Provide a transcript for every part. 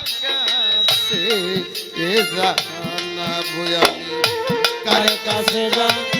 কাছে কার কাছে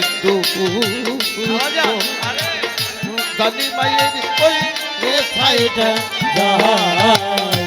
সিন্ধু দাদি মায়ের কই এ সাইডা যা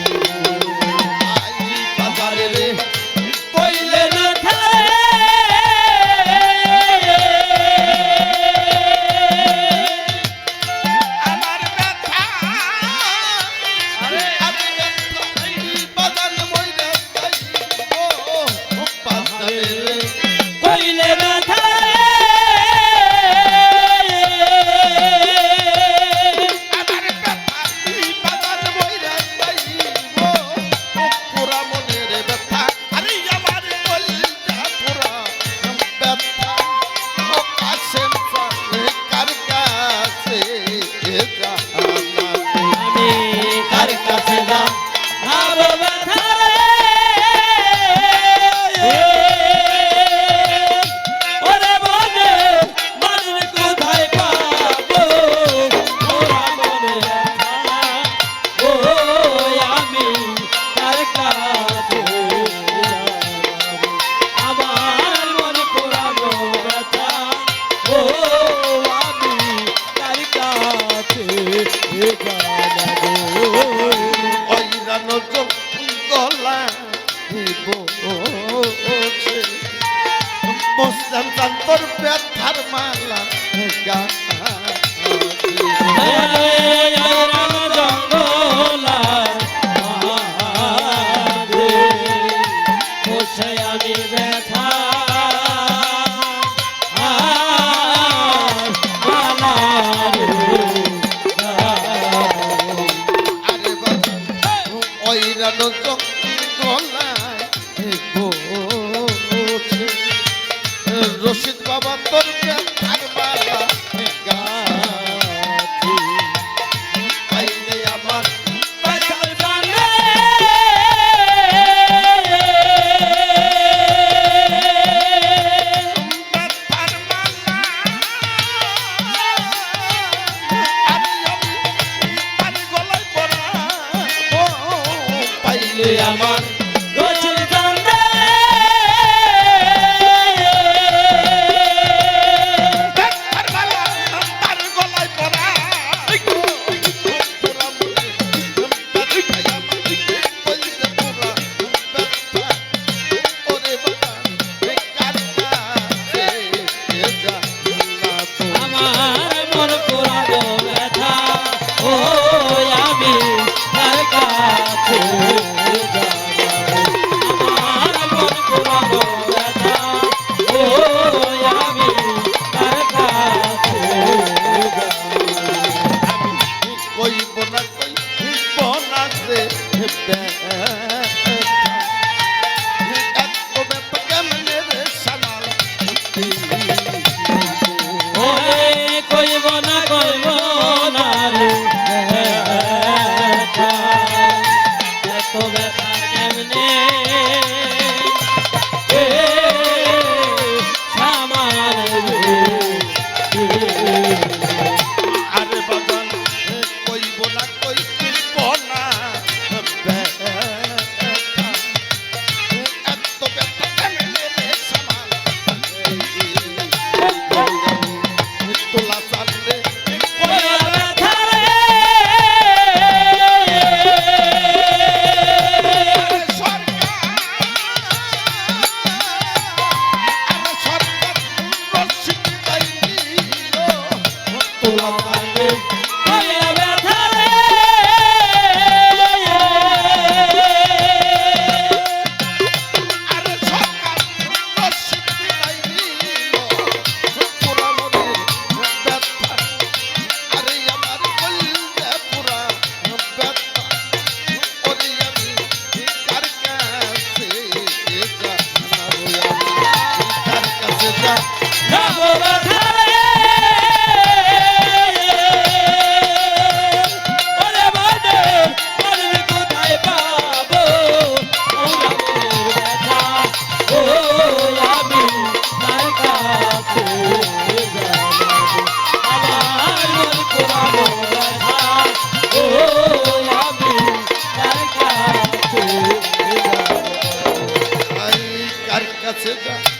পশ্চিম প্রান্তর ব্যথার মালা গান আমার কাছে